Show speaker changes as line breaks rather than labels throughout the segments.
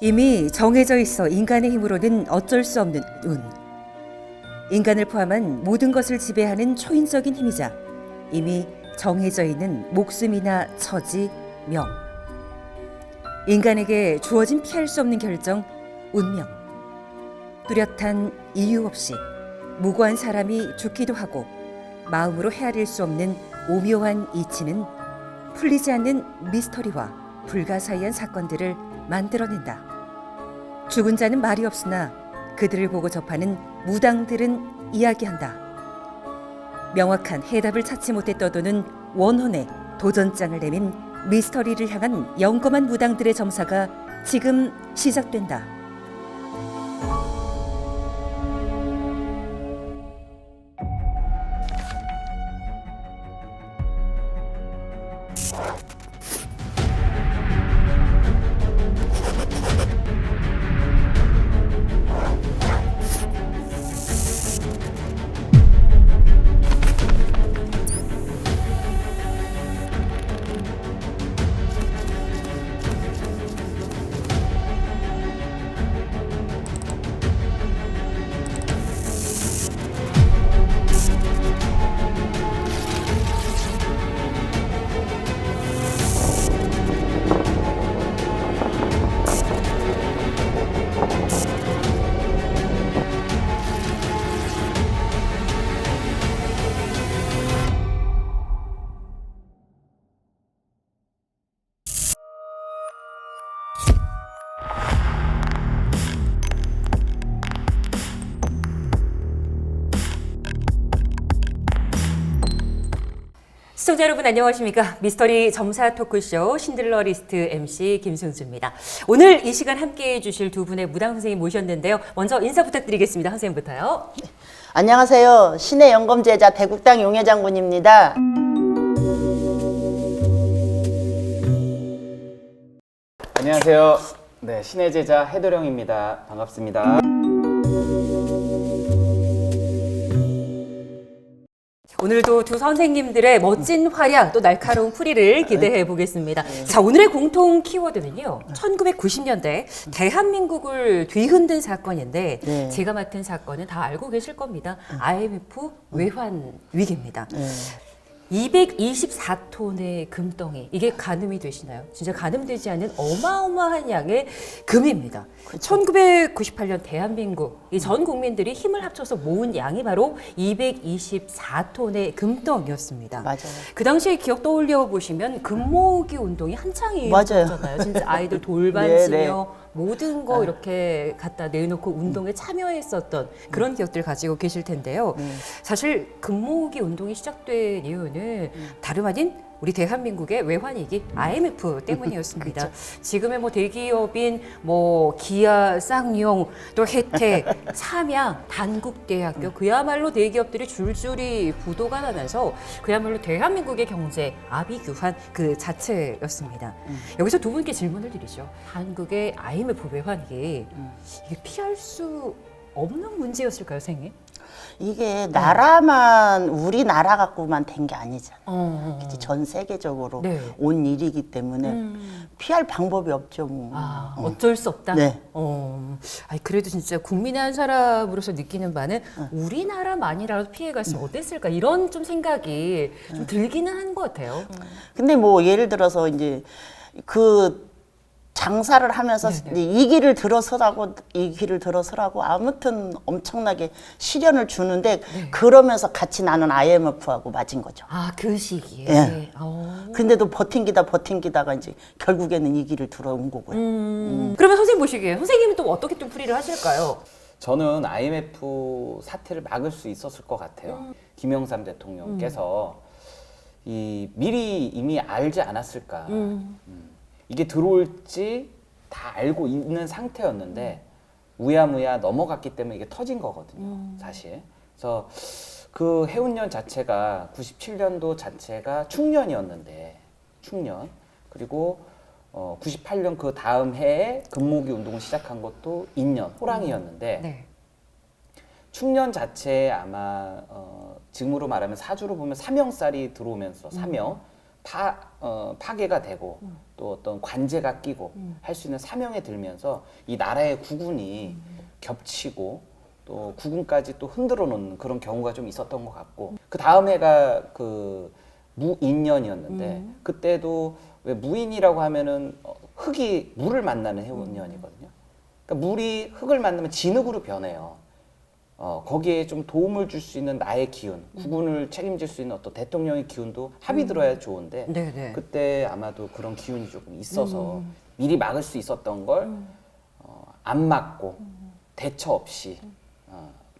이미 정해져 있어 인간의 힘으로는 어쩔 수 없는 운. 인간을 포함한 모든 것을 지배하는 초인적인 힘이자 이미 정해져 있는 목숨이나 처지, 명. 인간에게 주어진 피할 수 없는 결정, 운명. 뚜렷한 이유 없이 무고한 사람이 죽기도 하고 마음으로 헤아릴 수 없는 오묘한 이치는 풀리지 않는 미스터리와 불가사의한 사건들을 만들어낸다. 죽은 자는 말이 없으나 그들을 보고 접하는 무당들은 이야기한다. 명확한 해답을 찾지 못해 떠도는 원혼의 도전장을 내민 미스터리를 향한 영검한 무당들의 점사가 지금 시작된다. 시청자 여러분 안녕하십니까 미스터리 점사 토크쇼 신들러 리스트 MC 김승주입니다 오늘 이 시간 함께해 주실 두 분의 무당 선생님 모셨는데요 먼저 인사 부탁드리겠습니다 선생님부터요
안녕하세요. 신의 영검제자 대국당 용해 장군입니다.
안녕하세요. 네, 신의 제자 해도령입니다. 반갑습니다.
오늘도 두 선생님들의 멋진 활약 또 날카로운 풀이를 기대해 보겠습니다. 자 오늘의 공통 키워드는요. 1990년대 대한민국을 뒤흔든 사건인데
네.
제가 맡은 사건은 다 알고 계실 겁니다. IMF 외환 위기입니다.
네.
224톤의 금덩이 이게 가늠이 되시나요? 진짜 가늠되지 않은 어마어마한 양의 금입니다. 1998년 대한민국 이 전 국민들이 힘을 합쳐서 모은 양이 바로 224톤의 금덩이였습니다.
맞아요.
그 당시에 기억 떠올려 보시면 금모으기 운동이 한창이었잖아요. 진짜 아이들 돌반
네,
치며 모든 거 이렇게 갖다 내놓고 운동에 참여했었던 그런 기억들 가지고 계실 텐데요. 사실 금모으기 운동이 시작된 이유는 다름 아닌 우리 대한민국의 외환위기 IMF 때문이었습니다. 지금의 뭐 대기업인 뭐 기아, 쌍용, 또 혜택, 삼양, 단국대학교 그야말로 대기업들이 줄줄이 부도가 나면서 그야말로 대한민국의 경제 아비규환 그 자체였습니다. 여기서 두 분께 질문을 드리죠. 한국의 IMF 외환위기 이게 피할 수 없는 문제였을까요, 선생님?
이게 나라만 우리나라 갖고만 된 게 아니잖아요.
어.
그치? 전 세계적으로
네.
온 일이기 때문에
음.
피할 방법이 없죠. 뭐.
아, 어쩔 수 없다.
네.
어, 아니 그래도 진짜 국민의 한 사람으로서 느끼는 바는 우리나라만이라도 피해갔으면 어땠을까 이런 좀 생각이 좀 들기는 한 것 같아요.
근데 뭐 예를 들어서 이제 그 장사를 하면서
네네.
이제 이 길을 들어서라고 이 길을 들어서라고 아무튼 엄청나게 시련을 주는데
네.
그러면서 같이 나는 IMF하고 맞은 거죠.
아 그 시기에.
예.
어.
근데도 버틴기다 버틴기다가 이제 결국에는 이 길을 들어온 거고요.
음. 그러면 선생님 보시기에 선생님은 또 어떻게 좀 풀이를 하실까요?
저는 IMF 사태를 막을 수 있었을 것 같아요. 김영삼 대통령께서 이 미리 이미 알지 않았을까. 음. 이게 들어올지 다 알고 있는 상태였는데 우야무야 넘어갔기 때문에 이게 터진 거거든요. 사실. 그래서 그 해운년 자체가 97년도 자체가 충년이었는데 충년 그리고 어, 98년 그 다음 해에 금모기 운동을 시작한 것도 인년 호랑이였는데
네.
충년 자체에 아마 어, 지금으로 말하면 사주로 보면 사명살이 들어오면서 사명 파, 어, 파괴가 되고 또 어떤 관제가 끼고 할수 있는 사명에 들면서 이 나라의 국운이 겹치고 또 국운까지 또 흔들어 놓는 그런 경우가 좀 있었던 것 같고 그 다음 해가 그 무인년이었는데 그때도 왜 무인이라고 하면은 어, 흙이 물을 만나는 해운년이거든요. 그러니까 물이 흙을 만나면 진흙으로 변해요. 어, 거기에 좀 도움을 줄 수 있는 나의 기운, 국군을 책임질 수 있는 어떤 대통령의 기운도 합이 들어야 좋은데
네네.
그때 아마도 그런 기운이 조금 있어서 미리 막을 수 있었던 걸 어, 안 막고 대처 없이 어,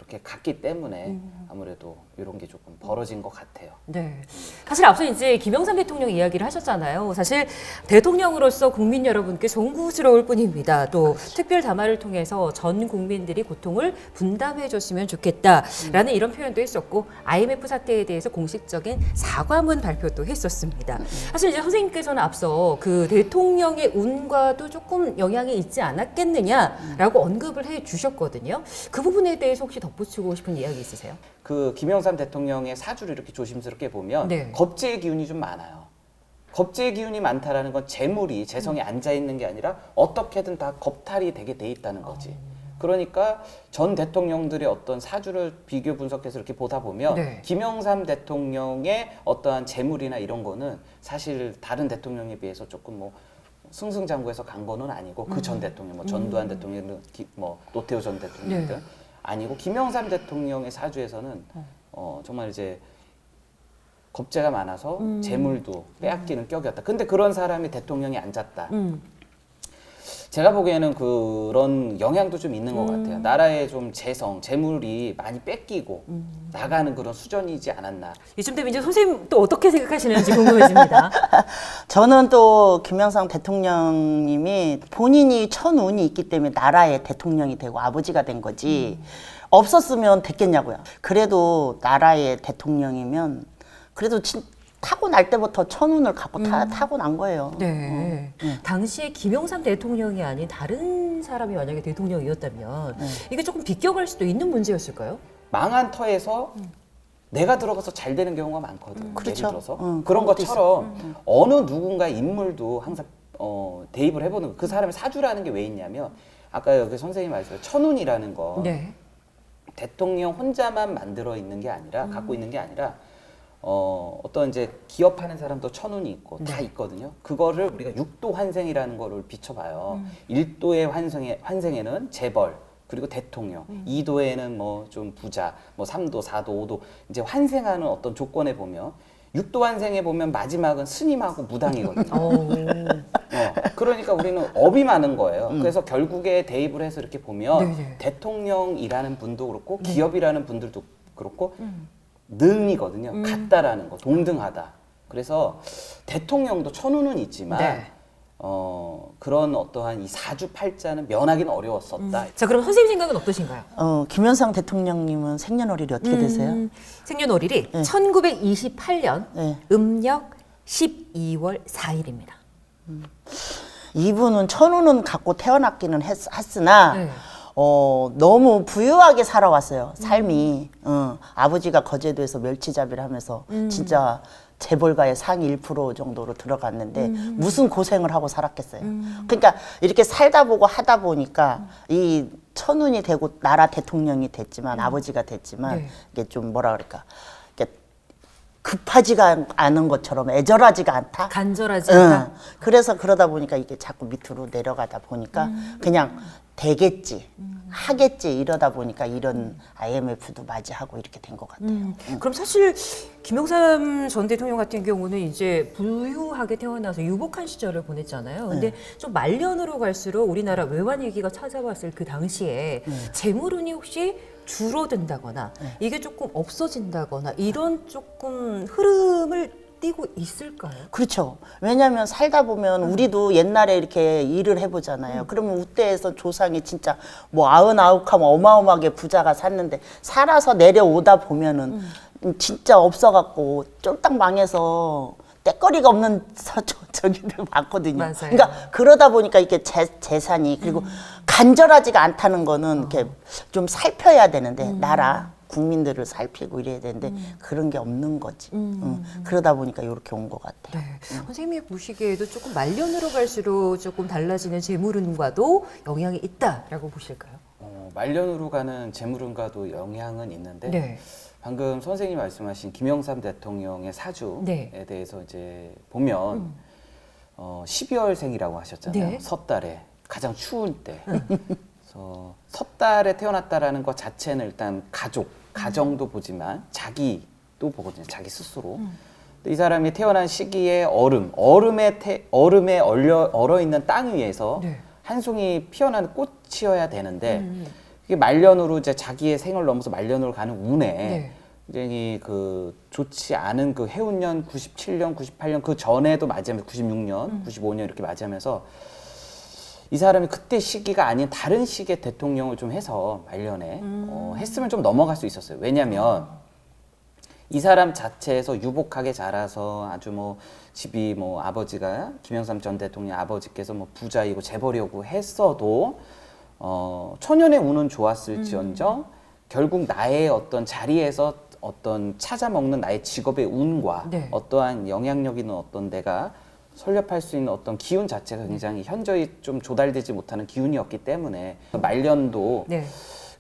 그렇게 갔기 때문에 아무래도 이런 게 조금 벌어진 것 같아요.
네. 사실 앞서 이제 김영삼 대통령 이야기를 하셨잖아요. 사실 대통령으로서 국민 여러분께 송구스러울 뿐입니다. 또 특별 담화를 통해서 전 국민들이 고통을 분담해 줬으면 좋겠다라는 이런 표현도 했었고 IMF 사태에 대해서 공식적인 사과문 발표도 했었습니다. 사실 이제 선생님께서는 앞서 그 대통령의 운과도 조금 영향이 있지 않았겠느냐라고 언급을 해 주셨거든요. 그 부분에 대해서 혹시 덧붙 이고 싶은 이야기 있으세요?
그 김영삼 대통령의 사주를 이렇게 조심스럽게 보면
네.
겁재의 기운이 좀 많아요. 겁재의 기운이 많다라는 건 재물이 재성에 앉아 있는 게 아니라 어떻게든 다 겁탈이 되게 돼 있다는 거지. 그러니까 전 대통령들의 어떤 사주를 비교 분석해서 이렇게 보다 보면
네.
김영삼 대통령의 어떠한 재물이나 이런 거는 사실 다른 대통령에 비해서 조금 뭐 승승장구해서 간 거는 아니고 그 전 대통령 뭐 전두환 대통령 뭐 노태우 전 대통령들
네.
아니고 김영삼 대통령의 사주에서는 어, 정말 이제 겁재가 많아서 재물도 빼앗기는 격이었다. 근데 그런 사람이 대통령이 앉았다.
음.
제가 보기에는 그런 영향도 좀 있는 것 같아요. 나라의 좀 재성, 재물이 많이 뺏기고 나가는 그런 수준이지 않았나.
이쯤 되면 이제 선생님 또 어떻게 생각하시는지 궁금해집니다.
저는 또 김영삼 대통령님이 본인이 천운이 있기 때문에 나라의 대통령이 되고 아버지가 된 거지 없었으면 됐겠냐고요. 그래도 나라의 대통령이면 그래도 진, 타고 날 때부터 천운을 갖고 타, 타고 난 거예요.
네. 당시에 김영삼 대통령이 아닌 다른 사람이 만약에 대통령이었다면 이게 조금 비껴갈 수도 있는 문제였을까요?
망한 터에서 내가 들어가서 잘 되는 경우가 많거든.
그렇죠.
예를 들어서
음,
그런 것처럼 어느 누군가 인물도 항상 어, 대입을 해보는 거. 그 사람의 사주라는 게 왜 있냐면 아까 여기 선생님 말씀 천운이라는 거
네.
대통령 혼자만 만들어 있는 게 아니라 갖고 있는 게 아니라 어, 어떤 이제 기업하는 사람도 천운이 있고 다 있거든요. 그거를 우리가 육도 환생이라는 거를 비춰봐요. 일 1도의 환생에 환생에는 재벌 그리고 대통령, 이 2도에는 뭐 좀 부자, 뭐 3도, 4도, 5도 이제 환생하는 어떤 조건에 보면 육도 환생에 보면 마지막은 스님하고 무당이거든요.
어.
어, 그러니까 우리는 업이 많은 거예요. 그래서 결국에 대입을 해서 이렇게 보면
음. 네네.
대통령이라는 분도 그렇고 기업이라는 분들도 그렇고 능이거든요. 같다라는 거, 동등하다. 그래서 대통령도 천우는 있지만
네.
어, 그런 어떠한 이 사주팔자는 면하기는 어려웠었다.
자, 그럼 선생님 생각은 어떠신가요?
어, 김현상 대통령님은 생년월일이 어떻게 되세요?
음, 생년월일이 1928년
네.
음력 12월 4일입니다.
이분은 천운은 갖고 태어났기는 했, 했으나
네.
어, 너무 부유하게 살아왔어요 삶이. 어, 아버지가 거제도에서 멸치잡이를 하면서 진짜 재벌가의 상위 1% 정도로 들어갔는데 무슨 고생을 하고 살았겠어요. 그러니까 이렇게 살다 보고 하다 보니까 이 천운이 되고 나라 대통령이 됐지만 아버지가 됐지만
네.
이게 좀 뭐라 그럴까? 이게 급하지가 않은 것처럼 애절하지가 않다?
간절하지 않다.
응. 그래서 그러다 보니까 이게 자꾸 밑으로 내려가다 보니까
음.
그냥 되겠지, 하겠지 이러다 보니까 이런 IMF도 맞이하고 이렇게 된 것 같아요.
음, 그럼 사실 김영삼 전 대통령 같은 경우는 이제 부유하게 태어나서 유복한 시절을 보냈잖아요. 근데 좀 말년으로 갈수록 우리나라 외환 위기가 찾아왔을 그 당시에 재물운이 혹시 줄어든다거나 이게 조금 없어진다거나 이런 조금 흐름을 띠고 있을까요?
그렇죠. 왜냐하면 살다 보면 우리도 옛날에 이렇게 일을 해보잖아요. 그러면 우때에서 조상이 진짜 뭐 아흔아홉 하면 어마어마하게 부자가 샀는데 살아서 내려오다 보면은 진짜 없어갖고 쫄딱 망해서 때거리가 없는 서- 저- 저기들 많거든요.
맞아요.
그러니까 그러다 보니까 이게 재, 재산이 그리고 간절하지가 않다는 거는 이렇게 좀 살펴야 되는데 나라 국민들을 살피고 이래야 되는데 그런 게 없는 거지. 응. 그러다 보니까 이렇게 온 것 같아.
네. 선생님이 보시기에도 조금 말년으로 갈수록 조금 달라지는 재물운과도 영향이 있다라고 보실까요?
어, 말년으로 가는 재물운과도 영향은 있는데
네.
방금 선생님 말씀하신 김영삼 대통령의 사주에
네.
대해서 이제 보면 어, 12월생이라고 하셨잖아요.
네.
섣달에 가장 추운 때. 그래서 섣달에 태어났다라는 것 자체는 일단 가족, 가정도 보지만 자기도 보거든요. 자기 스스로. 근데 이 사람이 태어난 시기에 얼음, 얼음에 태, 얼음에 얼려 얼어 있는 땅 위에서
네.
한 송이 피어나는 꽃이어야 되는데 이게 말년으로 이제 자기의 생을 넘어서 말년으로 가는 운에
네.
굉장히 그 좋지 않은 그 해운년 97년, 98년 그 전에도 맞이하면서 96년, 95년 이렇게 맞이하면서 이 사람이 그때 시기가 아닌 다른 시기의 대통령을 좀 해서 말년에 어, 했으면 좀 넘어갈 수 있었어요. 왜냐하면 이 사람 자체에서 유복하게 자라서 아주 뭐 집이 뭐 아버지가 김영삼 전 대통령 아버지께서 뭐 부자이고 재벌이고 했어도 어 초년의 운은 좋았을지언정 결국 나의 어떤 자리에서 어떤 찾아먹는 나의 직업의 운과
네.
어떠한 영향력 있는 어떤 내가 설립할 수 있는 어떤 기운 자체가 굉장히 현저히 좀 조달되지 못하는 기운이었기 때문에 말년도
네.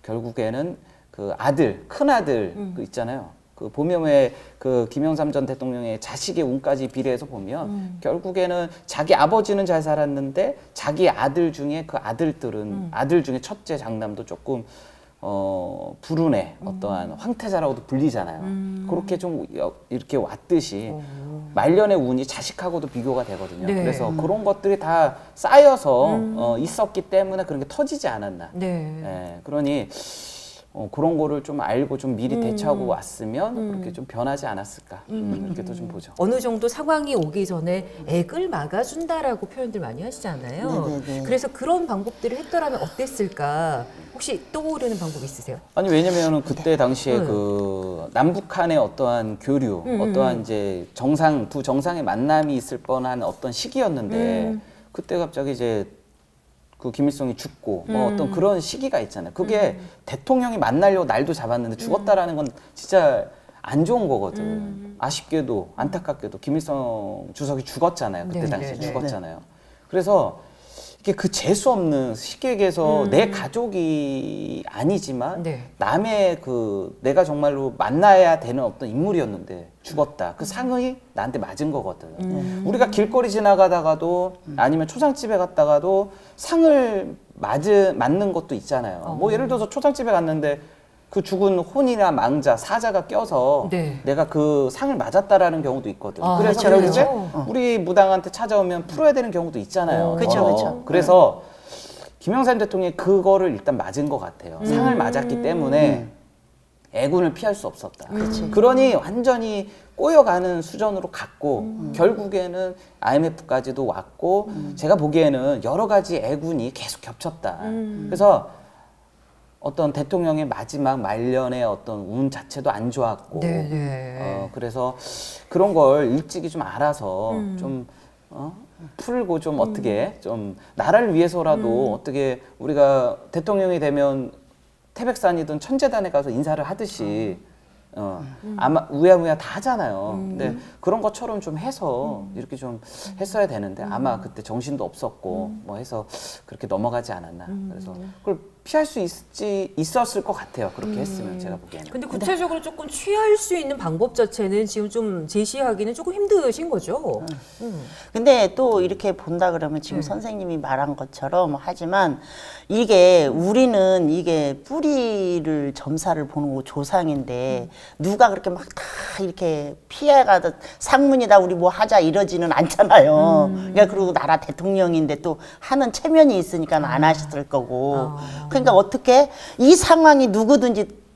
결국에는 그 아들, 큰 아들 그 있잖아요. 그 보면 왜그 김영삼 전 대통령의 자식의 운까지 비례해서 보면 결국에는 자기 아버지는 잘 살았는데 자기 아들 중에 그 아들들은 아들 중에 첫째 장남도 조금 어 불운의 어떠한 황태자라고도 불리잖아요. 그렇게 좀 여- 이렇게 왔듯이 말년의 운이 자식하고도 비교가 되거든요.
네.
그래서 그런 것들이 다 쌓여서 어, 있었기 때문에 그런 게 터지지 않았나.
네.
예, 그러니 어, 그런 거를 좀 알고 좀 미리 대처하고 왔으면 그렇게 좀 변하지 않았을까 음, 이렇게 또 좀 보죠.
어느 정도 상황이 오기 전에 액을 막아준다라고 표현들 많이 하시잖아요.
네네네.
그래서 그런 방법들을 했더라면 어땠을까? 혹시 떠오르는 방법 있으세요?
아니 왜냐면은 그때 당시에
네.
그 남북한의 어떠한 교류,
음,
어떠한 이제 정상 두 정상의 만남이 있을 뻔한 어떤 시기였는데
음.
그때 갑자기 이제 그 김일성이 죽고
음.
뭐 어떤 그런 시기가 있잖아요. 그게 대통령이 만나려고 날도 잡았는데 죽었다라는 건 진짜 안 좋은 거거든.
음.
아쉽게도 안타깝게도 김일성 주석이 죽었잖아요. 그때
네,
당시에
네, 네.
죽었잖아요. 그래서 이게 그 재수 없는 시객에서
음.
내 가족이 아니지만
네.
남의 그 내가 정말로 만나야 되는 어떤 인물이었는데 죽었다. 그 상이 나한테 맞은 거거든.
음.
우리가 길거리 지나가다가도 아니면 초장집에 갔다가도 상을 맞은 맞는 것도 있잖아요.
어.
뭐 예를 들어서 초장집에 갔는데 그 죽은 혼이나 망자, 사자가 껴서
네.
내가 그 상을 맞았다라는 경우도 있거든.
아,
그래서
그렇죠, 그렇죠.
우리 무당한테 찾아오면 풀어야 되는 경우도 있잖아요.
어.
그쵸.
그래서 김영삼 대통령이 그거를 일단 맞은 것 같아요. 상을
음.
맞았기 때문에 애군을 피할 수 없었다.
그치.
그러니 완전히 꼬여가는 수준으로 갔고
음.
결국에는 IMF까지도 왔고 제가 보기에는 여러 가지 애군이 계속 겹쳤다.
음.
그래서 어떤 대통령의 마지막 말년의 어떤 운 자체도 안 좋았고
네, 네.
어, 그래서 그런 걸 일찍이 좀 알아서
음.
좀 어? 풀고 좀 어떻게 좀 나라를 위해서라도
음.
어떻게 우리가 대통령이 되면 태백산이든 천재단에 가서 인사를 하듯이 어,
음.
아마 우야무야 다 하잖아요. 근데 그런 것처럼 좀 해서
음.
이렇게 좀 했어야 되는데 아마 그때 정신도 없었고
음.
뭐 해서 그렇게 넘어가지 않았나. 그래서 그걸 피할 수 있지 있었을 것 같아요. 그렇게 했으면 제가 보기에는.
근데 구체적으로 조금 취할 수 있는 방법 자체는 지금 좀 제시하기는 조금 힘드신 거죠. 음.
근데 또 이렇게 본다 그러면 지금 선생님이 말한 것처럼 하지만 이게 우리는 이게 뿌리를 점사를 보는 거 조상인데 누가 그렇게 막 다 이렇게 피해가듯 상문이다 우리 뭐 하자 이러지는 않잖아요. 그러니까 그리고 나라 대통령인데 또 하는 체면이 있으니까 안 하셨을 거고. 그 러니까 어떻게 이 상황이 누구든지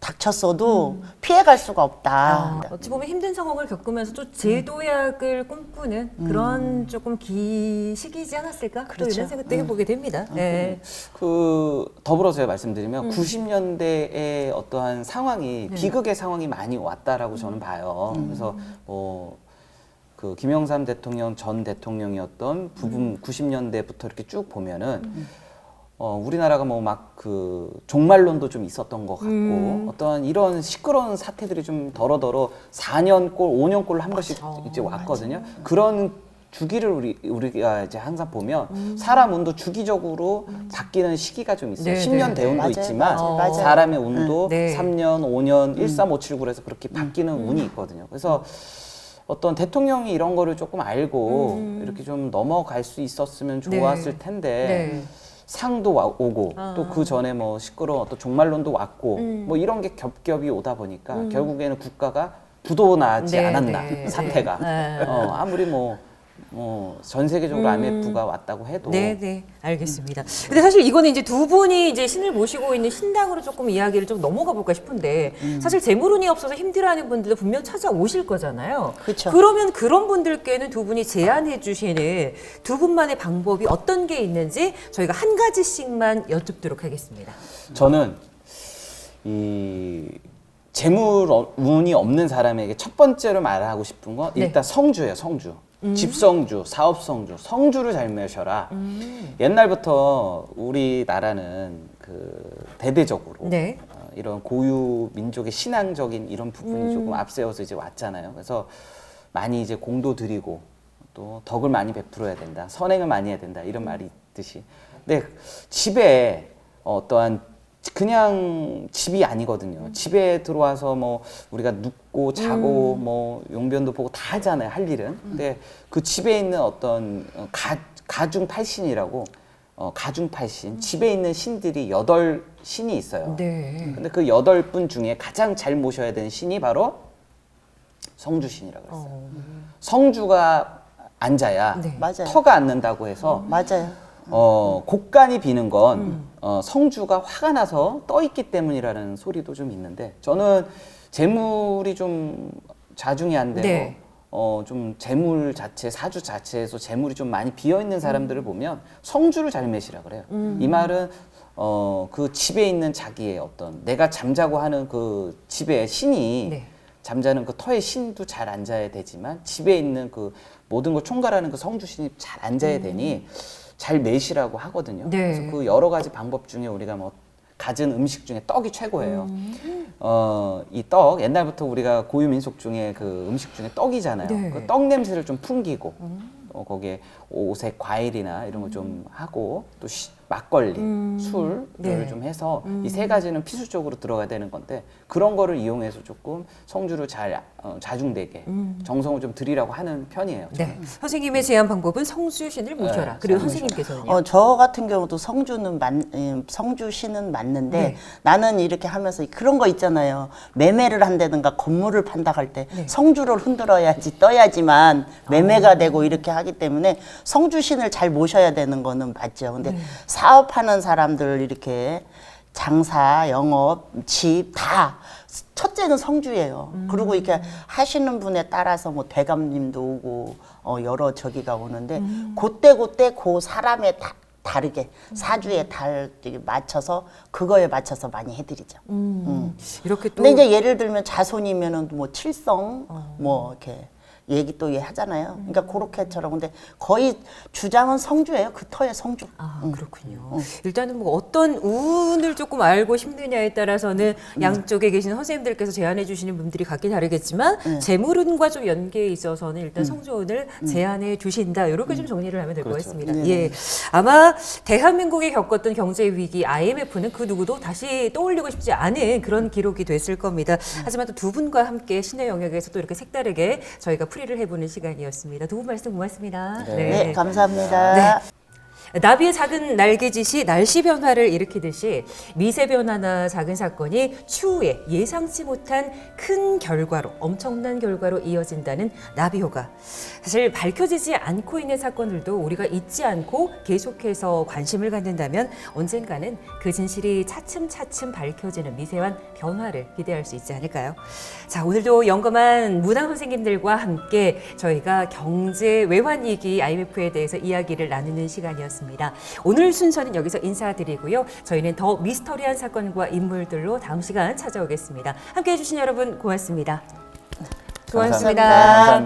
닥쳤어도 피해갈 수가 없다.
아, 어찌 보면 힘든 상황을 겪으면서 또 제도약을 꿈꾸는 그런 조금 기 시기지 않았을까? 또
그렇죠.
이런 생각도 해보게 됩니다. 네.
그 더불어 제가 말씀드리면
음.
90년대의 어떠한 상황이
네.
비극의 상황이 많이 왔다라고 저는 봐요.
음.
그래서 뭐 그 김영삼 대통령 전 대통령이었던 부분
음.
90년대부터 이렇게 쭉 보면은 어, 우리나라가 뭐 막 그 종말론도 좀 있었던 것 같고
음.
어떤 이런 시끄러운 사태들이 좀 더러더러 4년 꼴, 5년 꼴로 한 번씩 이제 왔거든요. 그런 주기를 우리 우리가 이제 항상 보면 사람 운도 주기적으로 바뀌는 시기가 좀 있어요.
네,
10년
네.
대운도
맞아요,
있지만
맞아요.
사람의 운도
네.
3년, 5년, 1357 해서 그렇게 바뀌는 운이 있거든요. 그래서 어떤 대통령이 이런 거를 조금 알고 이렇게 좀 넘어갈 수 있었으면
네.
좋았을 텐데
네.
상도 와- 오고
아.
또그 전에 뭐 시끄러운 어떤 종말론도 왔고
음.
뭐 이런 게 겹겹이 오다 보니까 결국에는 국가가 부도나지
네,
않았나
네,
사태가
네.
어, 아무리 뭐 뭐전 세계적으로
음.
IMF가 왔다고 해도
네, 네, 알겠습니다. 근데 사실 이거는 이제 두 분이 이제 신을 모시고 있는 신당으로 조금 이야기를 좀 넘어가 볼까 싶은데 사실 재물운이 없어서 힘들어하는 분들도 분명 찾아오실 거잖아요.
그쵸.
그러면 그런 분들께는 두 분이 제안해 주시는 두 분만의 방법이 어떤 게 있는지 저희가 한 가지씩만 여쭙도록 하겠습니다.
저는 이 재물 어- 운이 없는 사람에게 첫 번째로 말하고 싶은 건
네.
일단 성주예요, 성주. 집성주, 사업성주, 성주를 잘 매셔라.
음.
옛날부터 우리나라는 그 대대적으로
네.
어, 이런 고유 민족의 신앙적인 이런 부분이
음.
조금 앞세워서 이제 왔잖아요. 그래서 많이 이제 공도 드리고 또 덕을 많이 베풀어야 된다. 선행을 많이 해야 된다. 이런 말이 있듯이. 근데 집에 어떠한 그냥 집이 아니거든요. 집에 들어와서 뭐 우리가 눕고 자고 뭐 용변도 보고 다 하잖아요. 할 일은. 근데 그 집에 있는 어떤 어, 가, 가중 팔신이라고 어, 가중 팔신 집에 있는 신들이 여덟 신이 있어요.
네.
근데 그 여덟 분 중에 가장 잘 모셔야 되는 신이 바로 성주신이라고 그랬어요.
어,
성주가 앉아야
네.
맞아요.
터가 앉는다고 해서
맞아요.
어, 곡간이 비는 건
음.
어, 성주가 화가 나서 떠 있기 때문이라는 소리도 좀 있는데 저는 재물이 좀 자중이 안 되고
네.
어, 좀 재물 자체 사주 자체에서 재물이 좀 많이 비어 있는
음.
사람들을 보면 성주를 잘 매시라 그래요. 이 말은 어, 그 집에 있는 자기의 어떤 내가 잠자고 하는 그 집의 신이
네.
잠자는 그 터의 신도 잘 앉아야 되지만 집에 있는 그 모든 걸 총괄하는 그 성주신이 잘 앉아야 되니 잘 매시라고 하거든요.
네.
그래서 그 여러 가지 방법 중에 우리가 뭐 갖은 음식 중에 떡이 최고예요.
음.
어, 이 떡 옛날부터 우리가 고유 민속 중에 그 음식 중에 떡이잖아요.
네.
그 떡 냄새를 좀 풍기고 어, 거기에 오색 과일이나 이런 걸좀 하고 또 시- 막걸리, 술을
네.
좀 해서 이 세 가지는 필수적으로 들어가야 되는 건데 그런 거를 이용해서 조금 성주를 잘 어, 자중되게 정성을 좀 드리라고 하는 편이에요. 저는.
네. 선생님의 제안 방법은 성주신을 모셔라.
네,
그리고. 선생님께서는요.
어, 저 같은 경우도 성주는 맞, 예, 성주시는 맞는데
네.
나는 이렇게 하면서 그런 거 있잖아요. 매매를 한다든가 건물을 판다 할 때
네.
성주를 흔들어야지 떠야지만 매매가
아.
되고 이렇게 하기 때문에 성주신을 잘 모셔야 되는 거는 맞죠. 근데
네.
사업하는 사람들 이렇게 장사, 영업, 집 다 첫째는 성주예요.
음.
그리고 이렇게 하시는 분에 따라서 뭐 대감님도 오고 어 여러 저기가 오는데
음.
그때 그때 그 사람에 다, 다르게 사주에 달 맞춰서 그거에 맞춰서 많이 해드리죠.
음. 이렇게 또
근데 이제 예를 들면 자손이면은 뭐 칠성
어.
뭐 이렇게 얘기 또예 하잖아요. 그러니까 그렇게처럼 근데 거의 주장은 성주예요. 그 터의 성주.
아 그렇군요. 일단은 뭐 어떤 운을 조금 알고 힘드냐에 따라서는 양쪽에 계신 선생님들께서 제안해 주시는 분들이 각기 다르겠지만 재물운과 좀 연계에 있어서는 일단 성조운을 제안해 주신다. 이렇게 좀 정리를 하면 될 것
그렇죠.
같습니다. 예, 아마 대한민국이 겪었던 경제 위기 IMF는 그 누구도 다시 떠올리고 싶지 않은 그런 기록이 됐을 겁니다. 하지만 또 두 분과 함께 신의 영역에서 또 이렇게 색다르게 저희가 풀이를 해보는 시간이었습니다. 두 분 말씀 고맙습니다.
네, 감사합니다.
나비의 작은 날개짓이 날씨 변화를 일으키듯이 미세 변화나 작은 사건이 추후에 예상치 못한 큰 결과로 엄청난 결과로 이어진다는 나비효가 사실 밝혀지지 않고 있는 사건들도 우리가 잊지 않고 계속해서 관심을 갖는다면 언젠가는 그 진실이 차츰차츰 밝혀지는 미세한 변화를 기대할 수 있지 않을까요? 자 오늘도 영검한 문화 선생님들과 함께 저희가 경제 외환 위기 IMF에 대해서 이야기를 나누는 시간이었 습니다. 오늘 순서는 여기서 인사드리고요. 저희는 더 미스터리한 사건과 인물들로 다음 시간 찾아오겠습니다. 함께 해 주신 여러분 고맙습니다. 고맙습니다.
감사합니다.